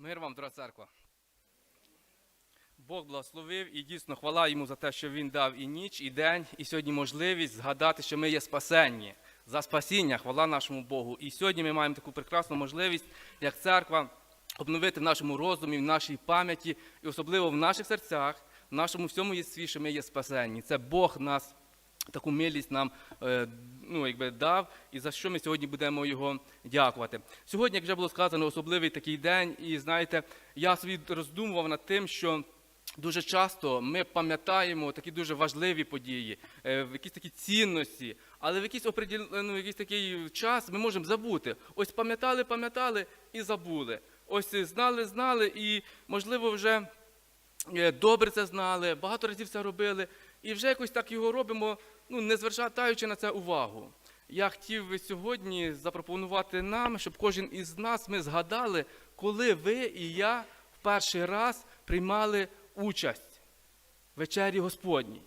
Мир вам, дорога церква. Бог благословив і дійсно хвала йому за те, що він дав і ніч, і день, і сьогодні можливість згадати, що ми є спасенні. За спасіння, хвала нашому Богу. І сьогодні ми маємо таку прекрасну можливість, як церква, обновити в нашому розумі, в нашій пам'яті, і особливо в наших серцях, в нашому всьому єстві, що ми є спасенні. Це Бог нас таку милість нам е, ну, якби дав, і за що ми сьогодні будемо його дякувати. Сьогодні, як вже було сказано, особливий такий день, і знаєте, я собі роздумував над тим, що. Дуже часто ми пам'ятаємо такі дуже важливі події, е, якісь такі цінності, але в якийсь оприділ... ну, якийсь такий час ми можемо забути. Ось пам'ятали, пам'ятали і забули. Ось знали, знали, і можливо вже е, добре це знали, багато разів це робили, і вже якось так його робимо, ну не звертаючи на це увагу. Я хотів би сьогодні запропонувати нам, щоб кожен із нас ми згадали, коли ви і я в перший раз приймали участь в вечері Господній.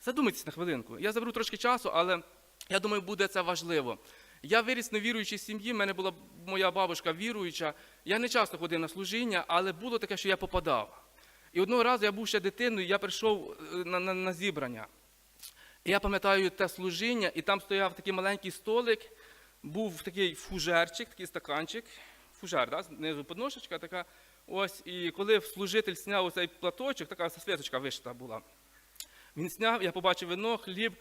Задумайтесь на хвилинку. Я заберу трошки часу, але я думаю, буде це важливо. Я виріс на віруючій сім'ї, в мене була моя бабушка віруюча. Я не часто ходив на служіння, але було таке, що я попадав. І одного разу я був ще дитиною, я прийшов е, на, на, на зібрання. Я пам'ятаю те служіння, і там стояв такий маленький столик, був такий фужерчик, такий стаканчик, фужер, да? знизу подножечка така. Ось, і коли служитель зняв оцей платочок, така світочка вишита була. Він зняв, я побачив вино, хліб.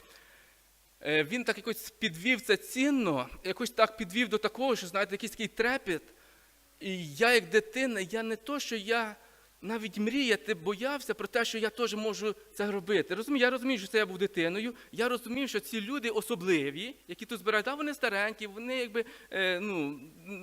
Е, Він так якось підвів це цінно, якось так підвів до такого, що, знаєте, якийсь такий трепет. І я, як дитина, я не то, що я навіть мріяти боявся про те, що я теж можу це робити. Розумію, я розумію, що це я був дитиною. Я розумів, що ці люди особливі, які тут збирають, а вони старенькі, вони якби е, ну,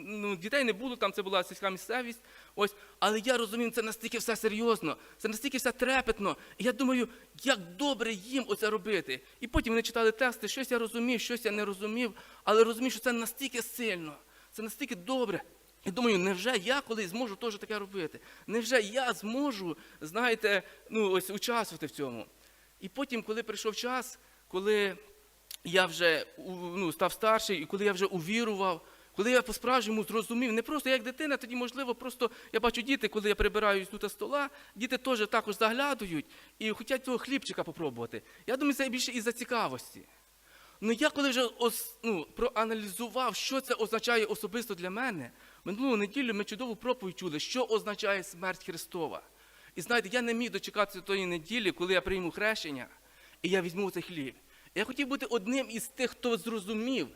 ну, дітей не було, там це була сільська місцевість. Ось, але я розумів, це настільки все серйозно, це настільки все трепетно. І я думаю, як добре їм оце робити. І потім вони читали тексти, щось я розумів, щось я не розумів, але розумів, що це настільки сильно, це настільки добре. І думаю, невже я колись зможу теж таке робити? Невже я зможу, знаєте, ну ось участвувати в цьому? І потім, коли прийшов час, коли я вже ну, став старший, і коли я вже увірував, коли я по-справжньому зрозумів, не просто як дитина, тоді, можливо, просто я бачу діти, коли я прибираю тут стола, діти теж також заглядують і хочуть цього хлібчика попробувати. Я думаю, це більше із-за цікавості. Ну я коли вже ну, проаналізував, що це означає особисто для мене, минулу неділю ми чудову проповідь чули, що означає смерть Христова. І знаєте, я не міг дочекатися тої неділі, коли я прийму хрещення, і я візьму цей хліб. Я хотів бути одним із тих, хто зрозумів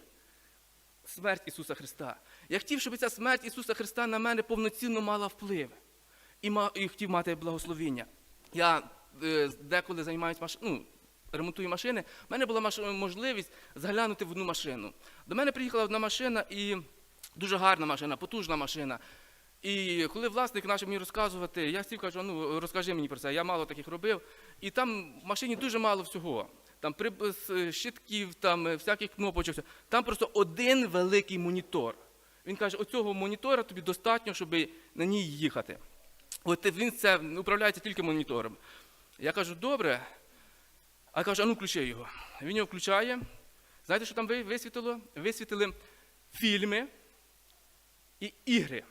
смерть Ісуса Христа. Я хотів, щоб ця смерть Ісуса Христа на мене повноцінно мала вплив. І, ма, і хотів мати благословіння. Я е, деколи займаюся маш... ну, ремонтую машини. У мене була маш... можливість заглянути в одну машину. До мене приїхала одна машина і дуже гарна машина, потужна машина. І коли власник почав мені розказувати, я сів кажу, ну розкажи мені про це, я мало таких робив. І там в машині дуже мало всього. Там е, щитків, там е, всяких кнопочок. Там просто один великий монітор. Він каже, оцього монітора тобі достатньо, щоб на ній їхати. От він це управляється тільки монітором. Я кажу, добре. А каже, а ну включи його. Він його включає. Знаєте, що там ви- висвітило? Висвітили фільми і ігри.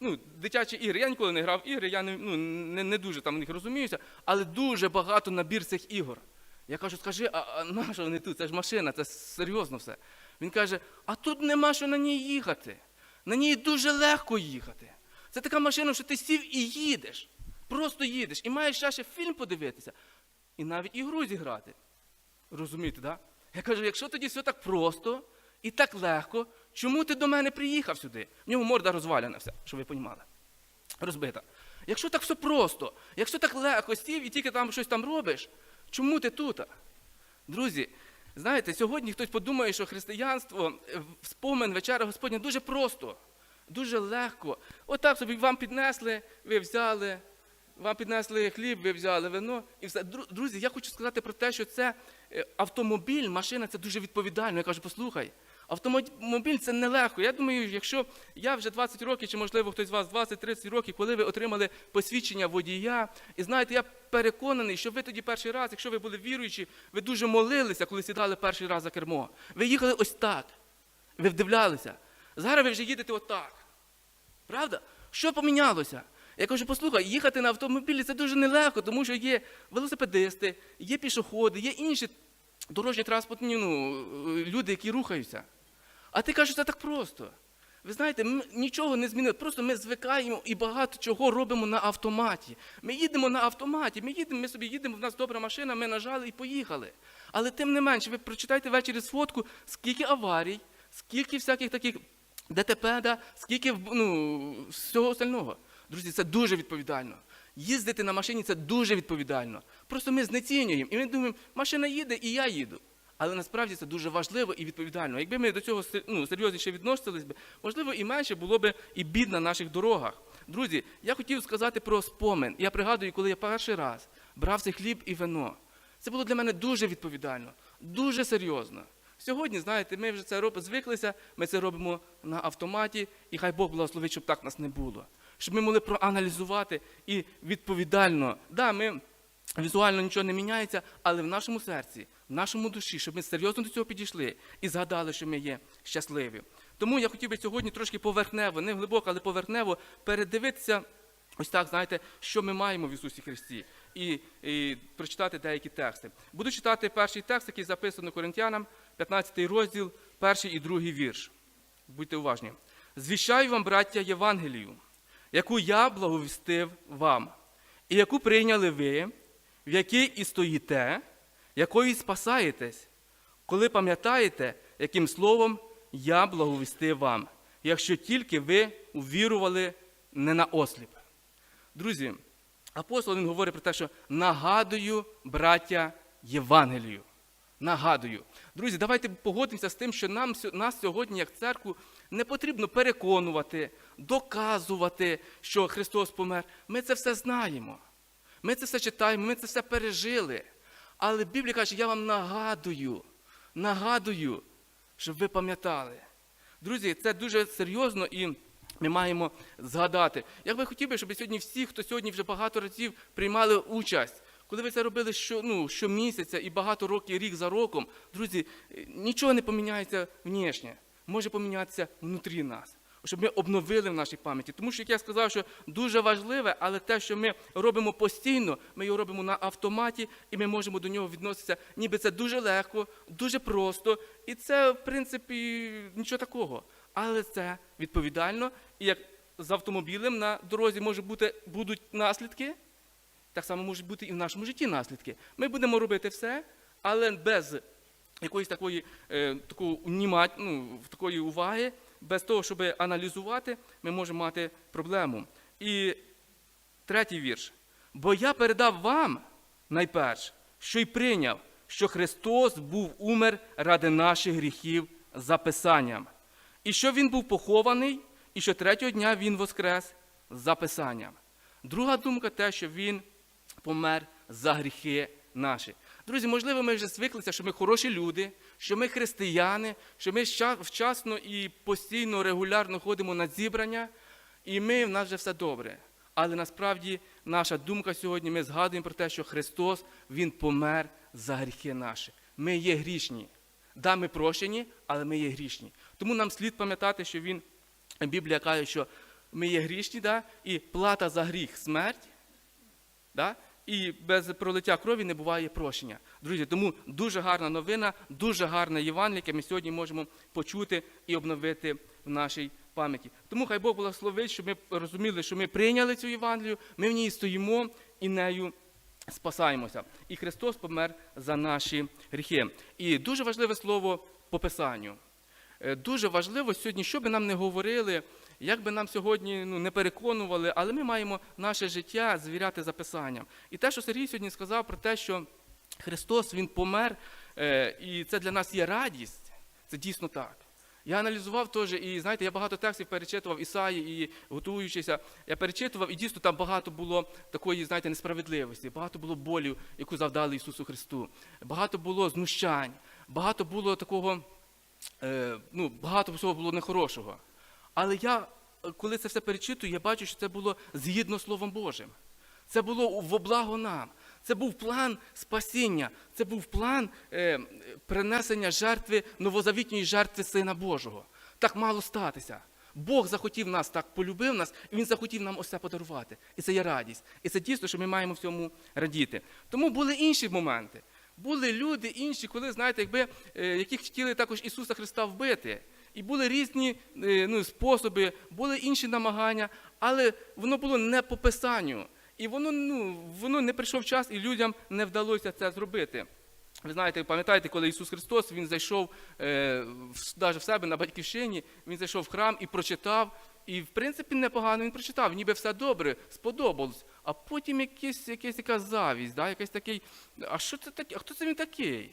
Ну, дитячі ігри. Я ніколи не грав в ігри, я не, ну, не, не дуже там в них розуміюся, але дуже багато набір цих ігор. Я кажу, скажи, а, а на що вони тут? Це ж машина, це серйозно все. Він каже, а тут нема що на ній їхати. На ній дуже легко їхати. Це така машина, що ти сів і їдеш. Просто їдеш. І маєш ще фільм подивитися. І навіть ігру зіграти. Розумієте, так? Да? Я кажу, якщо тоді все так просто і так легко, чому ти до мене приїхав сюди? В нього морда розваляна вся, щоб ви розуміли. Розбита. Якщо так все просто, якщо так легко сів і тільки там щось там робиш, чому ти тут? Друзі, знаєте, сьогодні хтось подумає, що християнство, спомин вечера Господня дуже просто, дуже легко. Отак собі вам піднесли, ви взяли, вам піднесли хліб, ви взяли вино і все. Друзі, я хочу сказати про те, що це е, автомобіль, машина це дуже відповідально. Я кажу, послухай, автомобіль це нелегко. Я думаю, якщо я вже 20 років, чи можливо хтось з вас 20-30 років, коли ви отримали посвідчення водія, і знаєте, я переконаний, що ви тоді перший раз, якщо ви були віруючі, ви дуже молилися, коли сідали перший раз за кермо. Ви їхали ось так. Ви вдивлялися. Зараз ви вже їдете отак. Правда? Що помінялося? Я кажу, послухай, їхати на автомобілі це дуже нелегко, тому що є велосипедисти, є пішоходи, є інші дорожні транспортні ну, люди, які рухаються. А ти кажеш, це так просто. Ви знаєте, м- нічого не змінило. Просто ми звикаємо і багато чого робимо на автоматі. Ми їдемо на автоматі, ми їдемо, ми собі їдемо, в нас добра машина, ми нажали і поїхали. Але тим не менше, ви прочитайте ввечері сфотку, скільки аварій, скільки всяких таких ДТП, да, скільки ну, всього остального. Друзі, це дуже відповідально. Їздити на машині це дуже відповідально. Просто ми знецінюємо і ми думаємо, машина їде і я їду. Але насправді це дуже важливо і відповідально. Якби ми до цього ну, серйозніше відносились би, можливо, і менше було б і бід на наших дорогах. Друзі, я хотів сказати про спомин. Я пригадую, коли я перший раз брав цей хліб і вино. Це було для мене дуже відповідально, дуже серйозно. Сьогодні, знаєте, ми вже це робимо, звиклися, ми це робимо на автоматі, і хай Бог благословить, щоб так нас не було. Щоб ми могли проаналізувати і відповідально. Да, ми візуально нічого не міняється, але в нашому серці, нашому душі, щоб ми серйозно до цього підійшли і згадали, що ми є щасливі. Тому я хотів би сьогодні трошки поверхнево, не глибоко, але поверхнево передивитися. Ось так, знаєте, що ми маємо в Ісусі Христі, і, і прочитати деякі тексти. Буду читати перший текст, який записано Коринтянам, 15 розділ, перший і другий вірш. Будьте уважні. Звіщаю вам, браття, Євангелію, яку я благовістив вам, і яку прийняли ви, в якій і стоїте, якою спасаєтесь, коли пам'ятаєте, яким словом я благовістив вам, якщо тільки ви увірували не на осліп. Друзі, апостол він говорить про те, що нагадую, браття, Євангелію. Нагадую. Друзі, давайте погодимося з тим, що нам нас сьогодні, як церкву, не потрібно переконувати, доказувати, що Христос помер. Ми це все знаємо. Ми це все читаємо, ми це все пережили. Але Біблія каже, я вам нагадую, нагадую, щоб ви пам'ятали. Друзі, це дуже серйозно і ми маємо згадати. Я би хотів би, щоб сьогодні всі, хто сьогодні вже багато разів приймали участь, коли ви це робили що, ну, щомісяця і багато років, рік за роком, друзі, нічого не поміняється внешнє, може помінятися внутрі нас. Щоб ми обновили в нашій пам'яті. Тому що, як я сказав, що дуже важливе, але те, що ми робимо постійно, ми його робимо на автоматі, і ми можемо до нього відноситися, ніби це дуже легко, дуже просто. І це, в принципі, нічого такого. Але це відповідально, і як з автомобілем на дорозі може бути, будуть наслідки, так само можуть бути і в нашому житті наслідки. Ми будемо робити все, але без якоїсь такої, е, унімать, ну, такої уваги, без того, щоб аналізувати, ми можемо мати проблему. І третій вірш. Бо я передав вам найперш, що й прийняв, що Христос був умер ради наших гріхів за Писанням, і що Він був похований, і що третього дня Він воскрес за Писанням. Друга думка те, що Він помер за гріхи наші. Друзі, можливо, ми вже звиклися, що ми хороші люди, що ми християни, що ми вчасно і постійно, регулярно ходимо на зібрання, і ми в нас вже все добре. Але насправді наша думка сьогодні, ми згадуємо про те, що Христос Він помер за гріхи наші. Ми є грішні. Да, ми прощені, але ми є грішні. Тому нам слід пам'ятати, що він, Біблія каже, що ми є грішні, да, і плата за гріх смерть, Да? І без пролиття крові не буває прощення. Друзі, тому дуже гарна новина, дуже гарне Євангеліє, яке ми сьогодні можемо почути і обновити в нашій пам'яті. Тому хай Бог благословить, щоб ми розуміли, що ми прийняли цю Євангелію, ми в ній стоїмо і нею спасаємося. І Христос помер за наші гріхи. І дуже важливе слово по Писанню. Е, Дуже важливо сьогодні, що би нам не говорили, як би нам сьогодні ну, не переконували, але ми маємо наше життя звіряти за Писанням. І те, що Сергій сьогодні сказав про те, що Христос Він помер, е, і це для нас є радість, це дійсно так. Я аналізував теж, і знаєте, я багато текстів перечитував Ісаї, і готуючися, я перечитував, і дійсно там багато було такої, знаєте, несправедливості, багато було болю, яку завдали Ісусу Христу, багато було знущань, багато було такого е, ну, багато всього було нехорошого. Але я, коли це все перечитую, я бачу, що це було згідно Словом Божим. Це було во благо нам. Це був план спасіння, це був план е, принесення жертви, новозавітньої жертви Сина Божого. Так мало статися. Бог захотів нас так, полюбив нас, і Він захотів нам це подарувати. І це є радість. І це дійсно, що ми маємо в цьому радіти. Тому були інші моменти. Були люди інші, коли, знаєте, якби, е, які хотіли також Ісуса Христа вбити. І були різні е, ну, способи, були інші намагання, але воно було не по писанню. І воно, ну, воно не прийшов час, і людям не вдалося це зробити. Ви знаєте, пам'ятаєте, коли Ісус Христос Він зайшов е, навіть в себе на батьківщині, Він зайшов в храм і прочитав. І, в принципі, непогано він прочитав, ніби все добре, сподобалось. А потім якась, якась така завість, да? якийсь такий. А що це таке? А хто це він такий?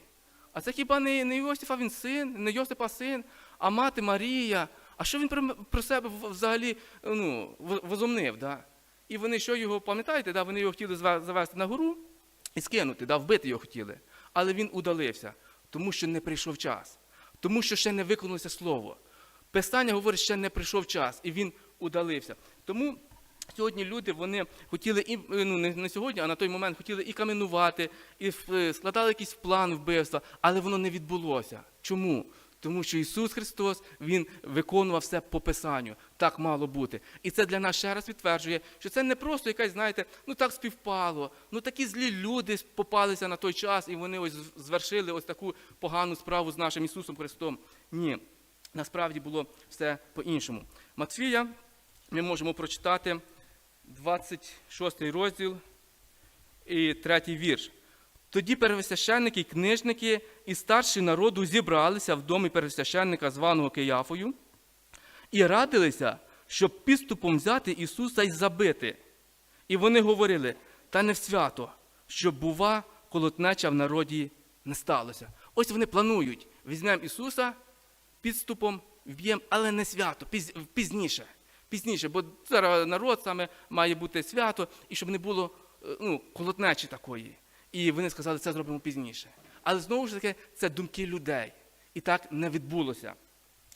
А це хіба не, не Йосифа він син, не Йосипа син, а мати Марія? А що він про, себе взагалі ну, возомнив? Да? І вони що його, пам'ятаєте, да? вони його хотіли завести на гору і скинути, да? вбити його хотіли. Але він удалився, тому що не прийшов час, тому що ще не виконалося слово. Писання говорить, ще не прийшов час, і він удалився. Тому сьогодні люди вони хотіли і ну не, не сьогодні, а на той момент хотіли і каменувати, і е, складали якийсь план вбивства, але воно не відбулося. Чому? Тому що Ісус Христос Він виконував все по Писанню. Так мало бути. І це для нас ще раз підтверджує, що це не просто якась, знаєте, ну так співпало. Ну такі злі люди попалися на той час, і вони ось звершили ось таку погану справу з нашим Ісусом Христом. Ні, насправді було все по-іншому. Матфія ми можемо прочитати 26 розділ і третій вірш. Тоді первосвященники книжники і старші народу зібралися в домі первосвященника, званого Кияфою, і радилися, щоб підступом взяти Ісуса і забити. І вони говорили, та не в свято, щоб, бува, колотнеча в народі не сталося. Ось вони планують, візьмемо Ісуса підступом, вб'ємо, але не свято, пізніше. Пізніше, бо зараз народ саме має бути свято, і щоб не було е, ну, колотнечі такої. І вони сказали, це зробимо пізніше. Але знову ж таки, це думки людей. І так не відбулося.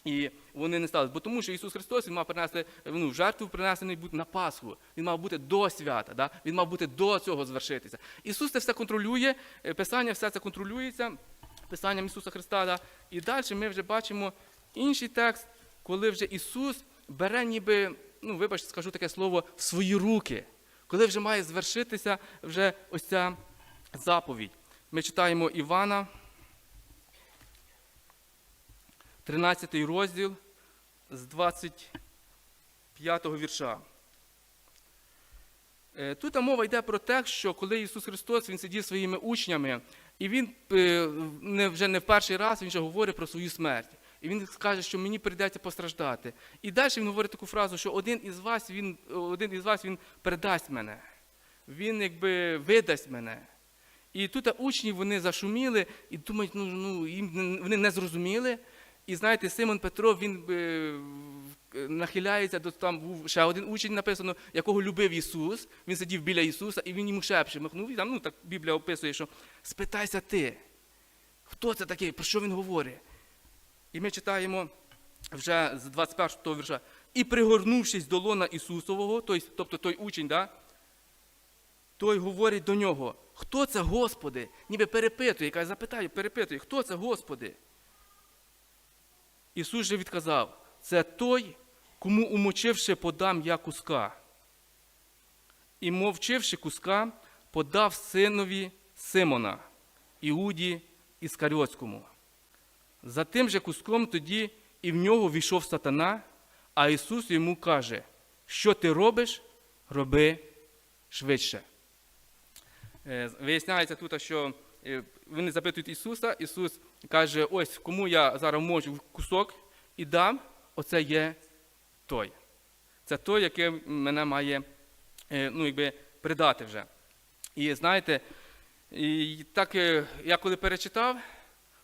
І вони не стали. Бо тому, що Ісус Христос Він мав принести ну, жертву принесений на Пасху. Він мав бути до свята, да? він мав бути до цього звершитися. Ісус це все контролює, е, Писання все це контролюється, Писанням Ісуса Христа. Да? І далі ми вже бачимо інший текст, коли вже Ісус бере ніби, ну вибачте, скажу таке слово, в свої руки, коли вже має звершитися вже ось ця заповідь. Ми читаємо Івана, 13 розділ з 25 вірша. Е, Тут мова йде про те, що коли Ісус Христос Він сидів своїми учнями, і Він е, вже не в перший раз він вже говорить про свою смерть. І він каже, що мені прийдеться постраждати. І далі він говорить таку фразу, що один із вас він, один із вас він передасть мене. Він якби видасть мене. І тут учні вони зашуміли і думають, ну, ну їм вони не зрозуміли. І знаєте, Симон Петро він е, нахиляється до там був ще один учень написано, якого любив Ісус. Він сидів біля Ісуса, і він йому шепче, махнув. І там, ну так Біблія описує, що спитайся ти, хто це такий, про що він говорить? І ми читаємо вже з 21 го вірша. І пригорнувшись до лона Ісусового, тобто той учень, да, той говорить до нього, хто це Господи? Ніби перепитує, каже, запитає, перепитує, хто це Господи? Ісус же відказав, це той, кому умочивши подам я куска. І мовчивши куска, подав синові Симона, Іуді Іскаріотському. За тим же куском тоді і в нього війшов сатана, а Ісус йому каже, що ти робиш, роби швидше. Е, Виясняється тут, що е, вони запитують Ісуса, Ісус каже, ось кому я зараз можу кусок і дам, оце є той. Це той, який мене має е, ну, якби, придати вже. І знаєте, і так я коли перечитав,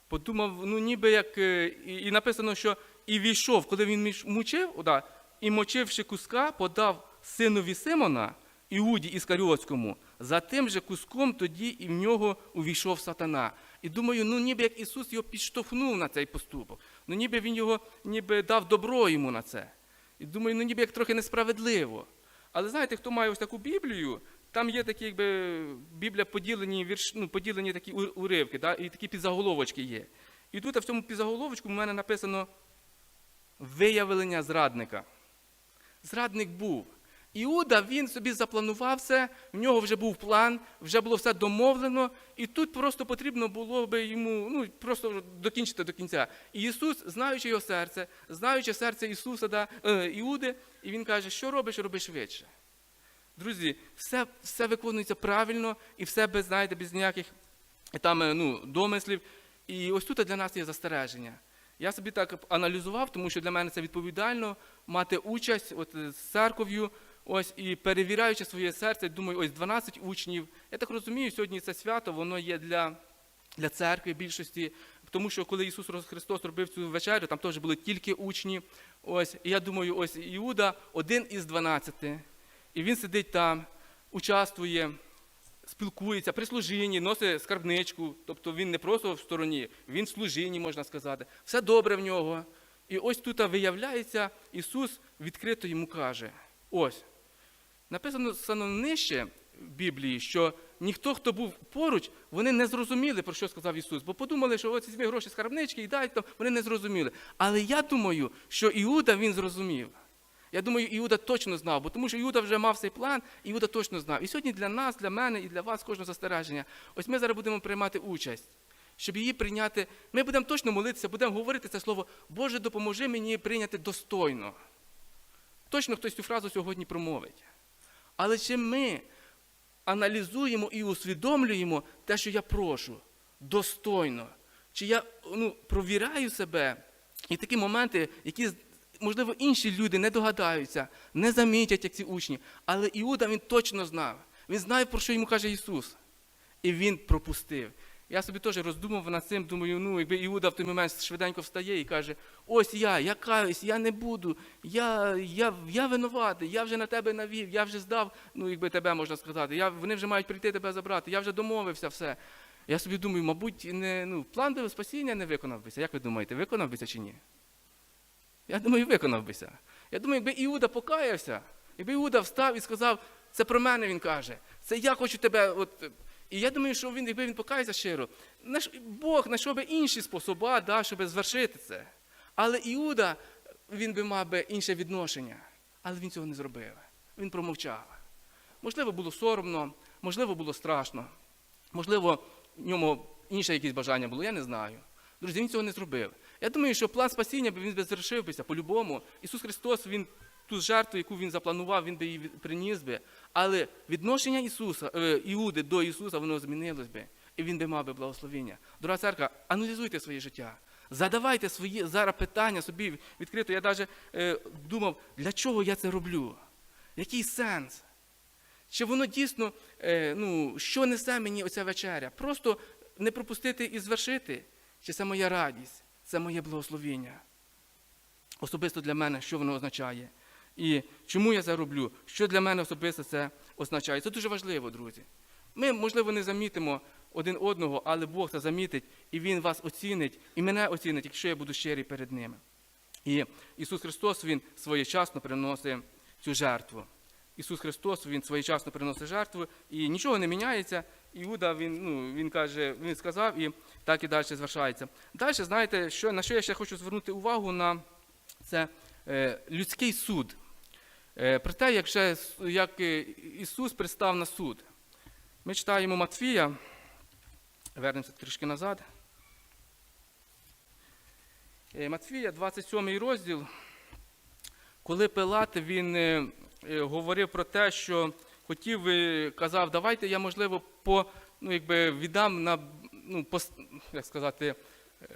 подумав, ну ніби як і написано, що і війшов, коли він мучив, да, і мочивши куска, подав синові Симона, Іуді Іскаріотському. За тим же куском тоді і в нього увійшов сатана. І думаю, ну ніби як Ісус його підштовхнув на цей поступок. Ну ніби він його ніби дав добро йому на це. І думаю, ну ніби як трохи несправедливо. Але знаєте, хто має ось таку Біблію, там є такі, якби Біблія поділені вірш, ну, поділені такі уривки, да, і такі підзаголовочки є. І тут в цьому підзаголовочку в мене написано виявлення зрадника. Зрадник був. Іуда він собі запланував все, в нього вже був план, вже було все домовлено, і тут просто потрібно було би йому ну, просто докінчити до кінця. І Ісус, знаючи його серце, знаючи серце Ісуса, да, е, Іуди, і він каже, що робиш, роби швидше. Друзі, все, все виконується правильно і все без, знаєте, без ніяких там, е, ну, домислів. І ось тут для нас є застереження. Я собі так аналізував, тому що для мене це відповідально мати участь от, з церков'ю, ось і перевіряючи своє серце, думаю, ось 12 учнів. Я так розумію, сьогодні це свято, воно є для, для церкви більшості. Тому що коли Ісус Христос робив цю вечерю, там теж були тільки учні. Ось, і я думаю, ось Іуда один із 12. І він сидить там, участвує, спілкується при служінні, носить скарбничку. Тобто він не просто в стороні, він в служінні, можна сказати. Все добре в нього. І ось тут виявляється, Ісус відкрито йому каже: ось, написано нижче в Біблії, що ніхто, хто був поруч, вони не зрозуміли, про що сказав Ісус, бо подумали, що ось візьми гроші з скарбнички і дай там, вони не зрозуміли. Але я думаю, що Іуда він зрозумів. Я думаю, Іуда точно знав, бо тому що Іуда вже мав цей план, Іуда точно знав. І сьогодні для нас, для мене і для вас кожного застереження. Ось ми зараз будемо приймати участь, щоб її прийняти. Ми будемо точно молитися, будемо говорити це слово, Боже, допоможи мені прийняти достойно. Точно хтось цю фразу сьогодні промовить. Але чи ми аналізуємо і усвідомлюємо те, що я прошу, достойно? Чи я ну, провіряю себе і такі моменти, які, можливо, інші люди не догадаються, не замітять, як ці учні. Але Іуда він точно знав. Він знає, про що йому каже Ісус. І він пропустив. Я собі теж роздумав над цим, думаю, ну, якби Іуда в той момент швиденько встає і каже: ось я, я каюсь, я не буду, я, я, я винуватий, я вже на тебе навів, я вже здав, ну, якби тебе можна сказати, я, вони вже мають прийти тебе забрати, я вже домовився все. Я собі думаю, мабуть, не, ну, план би спасіння не виконав бися. Як ви думаєте, виконав бися чи ні? Я думаю, виконав бися. Я думаю, якби Іуда покаявся, якби Іуда встав і сказав, це про мене він каже, це я хочу тебе. От... І я думаю, що він, якби він покаявся щиро, Бог знайшов би інші способи, да, щоб звершити це. Але Іуда, він би мав би інше відношення. Але він цього не зробив. Він промовчав. Можливо, було соромно, можливо, було страшно, можливо, в ньому інше якесь бажання було, я не знаю. Друзі, він цього не зробив. Я думаю, що план спасіння він би звершив по-любому. Ісус Христос, Він ту жертву, яку Він запланував, Він би її приніс би. Але відношення Ісуса, е, Іуди до Ісуса, воно змінилось би. І він би мав би благословіння. Дорога церква, аналізуйте своє життя. Задавайте свої зараз питання собі відкрито. Я навіть е, думав, для чого я це роблю? Який сенс? Чи воно дійсно, е, ну, що несе мені оця вечеря? Просто не пропустити і звершити? Чи це моя радість, це моє благословіння? Особисто для мене, що воно означає? І чому я це роблю? Що для мене особисто це означає? Це дуже важливо, друзі. Ми, можливо, не замітимо один одного, але Бог це замітить, і Він вас оцінить, і мене оцінить, якщо я буду щирий перед ними. І Ісус Христос Він своєчасно приносить цю жертву. Ісус Христос Він своєчасно приносить жертву, і нічого не міняється. Іуда він, ну, він каже, він сказав, і так і далі звершається. Далі, знаєте, що, на що я ще хочу звернути увагу на це е, людський суд. Е, про те, як, ще, як Ісус пристав на суд. Ми читаємо Матфія, вернемося трішки назад. Е, Матфія, 27 розділ, коли Пилат він е, е, говорив про те, що хотів, казав, давайте я, можливо, по, ну, якби віддам на, ну, пос- як сказати,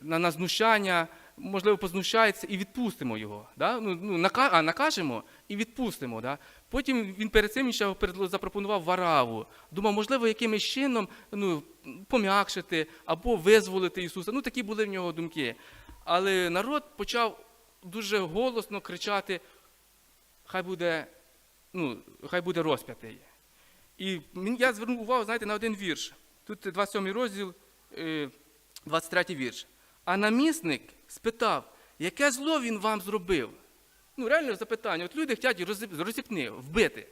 на, на знущання, можливо, познущається і відпустимо його. Да? Ну, ну, а накажемо і відпустимо. Да? Потім він перед цим ще запропонував вараву. Думав, можливо, якимось чином ну, пом'якшити або визволити Ісуса. Ну, такі були в нього думки. Але народ почав дуже голосно кричати: хай буде, ну, хай буде розп'ятий. І я звернув увагу, знаєте, на один вірш. Тут 27 розділ, е, 23 вірш. А намісник спитав, яке зло він вам зробив? Ну, реально запитання. От люди хочуть розіпни, вбити.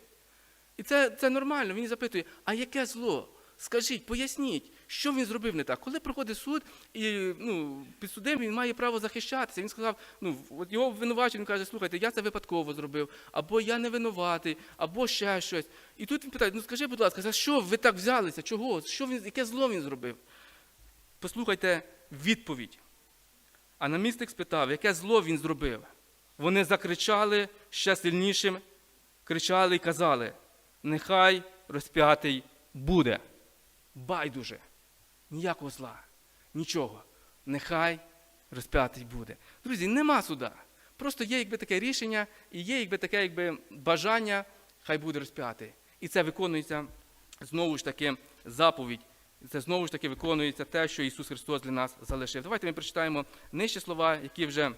І це, це нормально. Він запитує, а яке зло? Скажіть, поясніть, що він зробив не так. Коли проходить суд, і ну, підсудим він має право захищатися. Він сказав, ну його обвинувачують, він каже, слухайте, я це випадково зробив, або я не винуватий, або ще щось. І тут він питає, ну скажи, будь ласка, за що ви так взялися? Чого? Що він, яке зло він зробив? Послухайте відповідь. А намісник спитав, яке зло він зробив. Вони закричали ще сильнішим, кричали і казали: нехай розп'ятий буде. Байдуже, ніякого зла, нічого. Нехай розп'ятий буде. Друзі, нема суда. Просто є якби таке рішення, і є якби таке якби бажання, хай буде розп'ятий. І це виконується знову ж таки заповідь. Це знову ж таки виконується те, що Ісус Христос для нас залишив. Давайте ми прочитаємо нижчі слова, які вже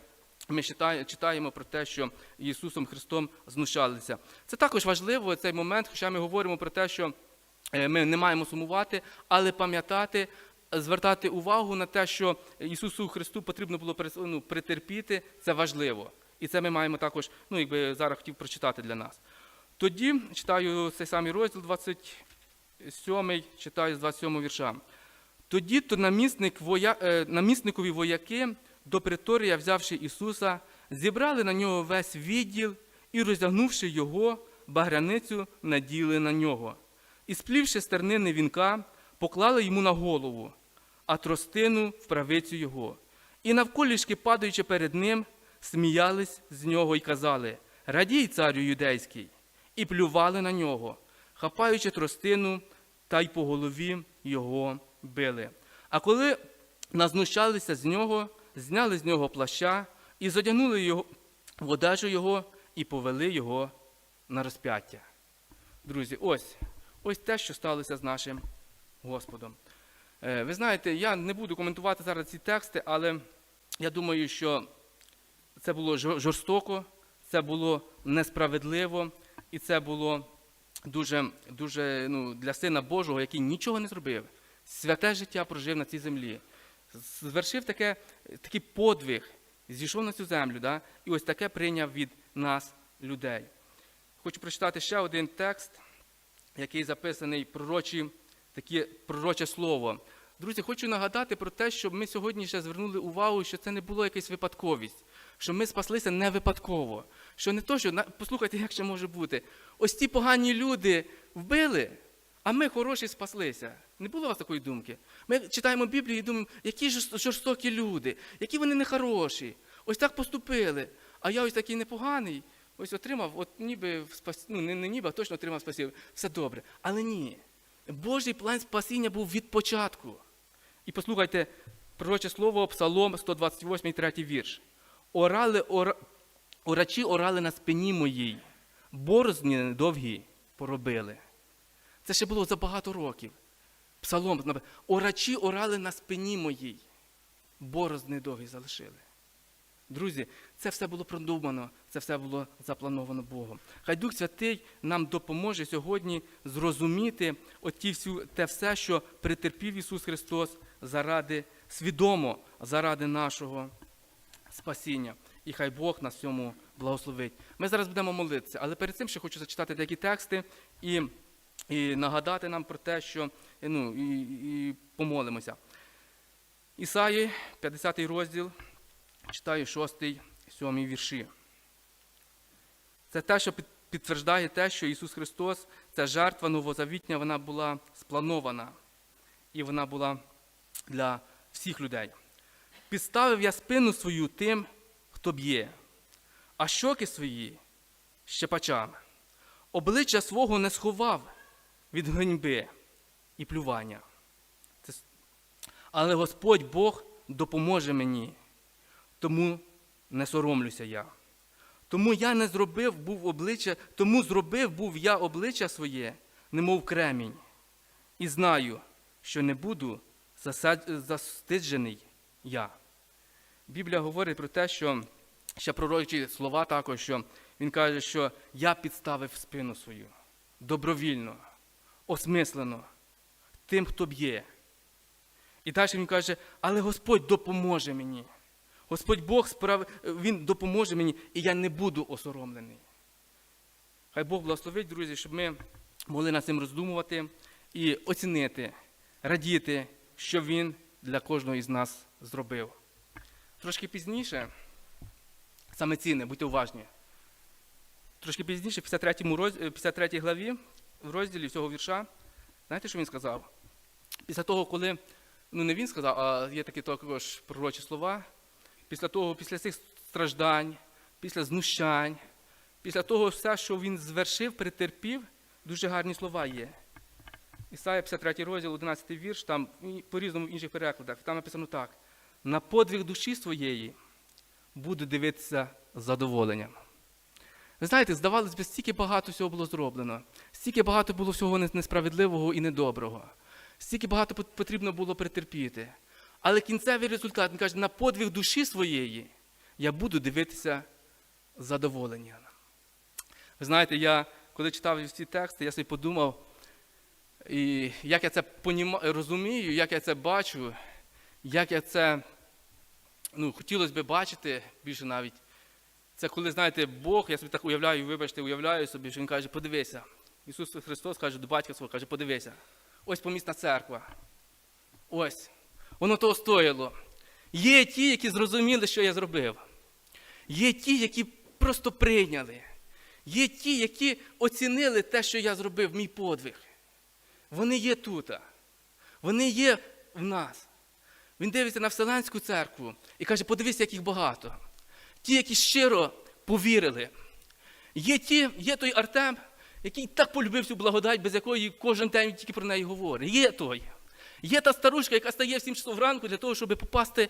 ми читаємо про те, що Ісусом Христом знущалися. Це також важливо цей момент, хоча ми говоримо про те, що ми не маємо сумувати, але пам'ятати, звертати увагу на те, що Ісусу Христу потрібно було ну, претерпіти, це важливо. І це ми маємо також, ну якби зараз хотів прочитати для нас. Тоді читаю цей самий розділ 27, читаю з 27 вірша. Тоді то намісник воя... е, намісникові вояки до приторія, взявши Ісуса, зібрали на нього весь відділ і, роздягнувши його, багряницю наділи на нього. І сплівши стернини вінка, поклали йому на голову, а тростину в правицю його. І навколішки, падаючи перед ним, сміялись з нього і казали: Радій, царю юдейський, і плювали на нього, хапаючи тростину, та й по голові його били. А коли назнущалися з нього, зняли з нього плаща і задягнули його в одежу його і повели його на розп'яття. Друзі, ось, ось те, що сталося з нашим Господом. Е, Ви знаєте, я не буду коментувати зараз ці тексти, але я думаю, що це було жорстоко, це було несправедливо, і це було дуже, дуже ну, для сина Божого, який нічого не зробив, святе життя прожив на цій землі, звершив таке, такий подвиг, зійшов на цю землю, да? і ось таке прийняв від нас людей. Хочу прочитати ще один текст, який записаний пророчі, таке пророче слово. Друзі, хочу нагадати про те, щоб ми сьогодні ще звернули увагу, що це не було якась випадковість, що ми спаслися не випадково. Що не то, що послухайте, як ще може бути. Ось ті погані люди вбили, а ми хороші спаслися. Не було у вас такої думки? Ми читаємо Біблію і думаємо, які ж жорстокі люди, які вони нехороші. Ось так поступили. А я ось такий непоганий, ось отримав, от ніби ну, не, не ніби, а точно отримав спасіння. Все добре. Але ні. Божий план спасіння був від початку. І послухайте пророче слово, Псалом 128, 3 вірш. Орали, ора... Орачі орали на спині моїй, борозні довгі поробили. Це ще було за багато років. Псалом, орачі орали на спині моїй, борозни довгі залишили. Друзі, це все було продумано, це все було заплановано Богом. Хай Дух Святий нам допоможе сьогодні зрозуміти оті всю, те все, що претерпів Ісус Христос заради свідомо, заради нашого спасіння. І хай Бог нас цьому благословить. Ми зараз будемо молитися, але перед цим ще хочу зачитати деякі тексти і, і нагадати нам про те, що ну, і, і помолимося. Ісаї, 50 розділ, читаю 6, 7 вірші. Це те, що підтверждає те, що Ісус Христос, ця жертва новозавітня, вона була спланована. І вона була для всіх людей. Підставив я спину свою тим, хто б'є, а щоки свої щепачами. Обличчя свого не сховав від ганьби і плювання. Але Господь Бог допоможе мені, тому не соромлюся я. Тому я не зробив був обличчя, тому зробив був я обличчя своє, немов кремінь, і знаю, що не буду застиджений я. Біблія говорить про те, що ще пророчі слова також, що він каже, що я підставив спину свою добровільно, осмислено, тим, хто б'є. І далі він каже, але Господь допоможе мені. Господь Бог справ... Він допоможе мені, і я не буду осоромлений. Хай Бог благословить, друзі, щоб ми могли над цим роздумувати і оцінити, радіти, що Він для кожного із нас зробив. Трошки пізніше, саме цінне, будьте уважні. Трошки пізніше, в 53, роз... е, 53 главі, в розділі цього вірша, знаєте, що він сказав? Після того, коли, ну не він сказав, а є такі також пророчі слова, після того, після цих страждань, після знущань, після того все, що він звершив, претерпів, дуже гарні слова є. Ісая 53 розділ, 11 вірш, там по-різному в інших перекладах. Там написано так: на подвиг душі своєї буду дивитися задоволенням. Ви знаєте, здавалось би, стільки багато всього було зроблено, стільки багато було всього несправедливого і недоброго, стільки багато потрібно було претерпіти. Але кінцевий результат, він каже, на подвиг душі своєї я буду дивитися задоволенням. Ви знаєте, я коли читав ці тексти, я собі подумав, і як я це розумію, як я це бачу, як я це ну, хотілося б бачити більше навіть. Це коли, знаєте, Бог, я собі так уявляю, вибачте, уявляю собі, що Він каже, подивися. Ісус Христос каже до батька свого, каже, подивися. Ось помісна церква. Ось. Воно того стоїло. Є ті, які зрозуміли, що я зробив. Є ті, які просто прийняли. Є ті, які оцінили те, що я зробив, мій подвиг. Вони є тут. Вони є в нас. Він дивиться на Вселенську церкву і каже, подивися, як їх багато. Ті, які щиро повірили. Є ті, є той Артем, який так полюбив цю благодать, без якої кожен день тільки про неї говорить. Є той. Є та старушка, яка стає в 7 часов ранку для того, щоб попасти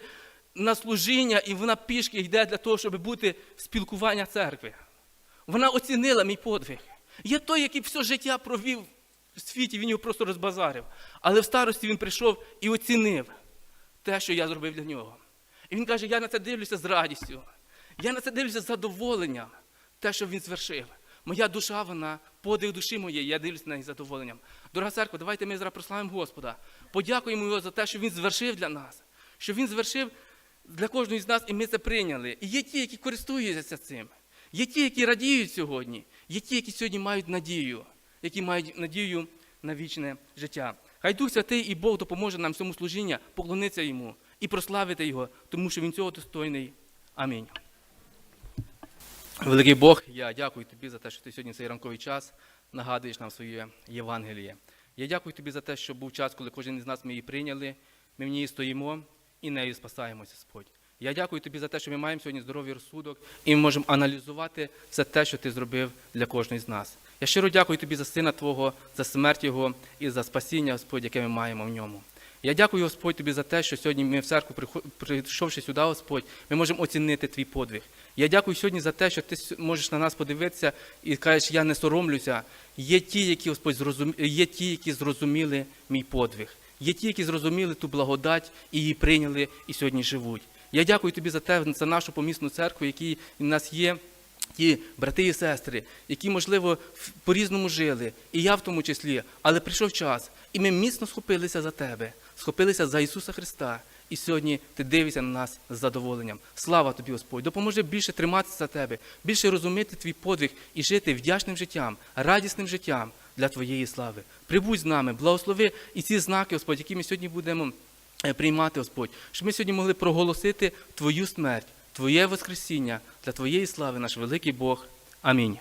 на служіння, і вона пішки йде для того, щоб бути в спілкування церкви. Вона оцінила мій подвиг. Є той, який все життя провів в світі, він його просто розбазарив. Але в старості він прийшов і оцінив те, що я зробив для нього. І він каже: я на це дивлюся з радістю. Я на це дивлюся з задоволенням, те, що він звершив. Моя душа, вона, подих душі моєї, я дивлюся на неї з задоволенням. Дорога церква, давайте ми зараз прославимо Господа. Подякуємо Його за те, що Він звершив для нас, що Він звершив для кожного з нас, і ми це прийняли. І є ті, які користуються цим. Є ті, які радіють сьогодні, є ті, які сьогодні мають надію, які мають надію на вічне життя. Хай Дух Святий і Бог допоможе нам в цьому служінні поклонитися йому і прославити Його, тому що Він цього достойний. Амінь. Великий Бог, я дякую тобі за те, що ти сьогодні цей ранковий час нагадуєш нам своє Євангеліє. Я дякую тобі за те, що був час, коли кожен із нас ми її прийняли, ми в ній стоїмо і нею спасаємося, Господь. Я дякую тобі за те, що ми маємо сьогодні здоровий розсудок і ми можемо аналізувати все те, що ти зробив для кожного з нас. Я щиро дякую тобі за сина Твого, за смерть Його і за спасіння, Господь, яке ми маємо в ньому. Я дякую, Господь, тобі за те, що сьогодні ми в церкву, прийшовши сюди, Господь, ми можемо оцінити твій подвиг. Я дякую сьогодні за те, що ти можеш на нас подивитися і кажеш, я не соромлюся. Є ті, які Господь зрозум... є ті, які зрозуміли мій подвиг. Є ті, які зрозуміли ту благодать і її прийняли і сьогодні живуть. Я дякую тобі за те, за нашу помісну церкву, які в нас є ті брати і сестри, які, можливо, в- по-різному жили, і я в тому числі, але прийшов час, і ми міцно схопилися за тебе, схопилися за Ісуса Христа. І сьогодні ти дивишся на нас з задоволенням. Слава тобі, Господь! Допоможи більше триматися за тебе, більше розуміти твій подвиг і жити вдячним життям, радісним життям для Твоєї слави. Прибудь з нами, благослови і ці знаки, Господь, які ми сьогодні будемо е, приймати, Господь, щоб ми сьогодні могли проголосити Твою смерть, Твоє Воскресіння для Твоєї слави, наш великий Бог. Амінь.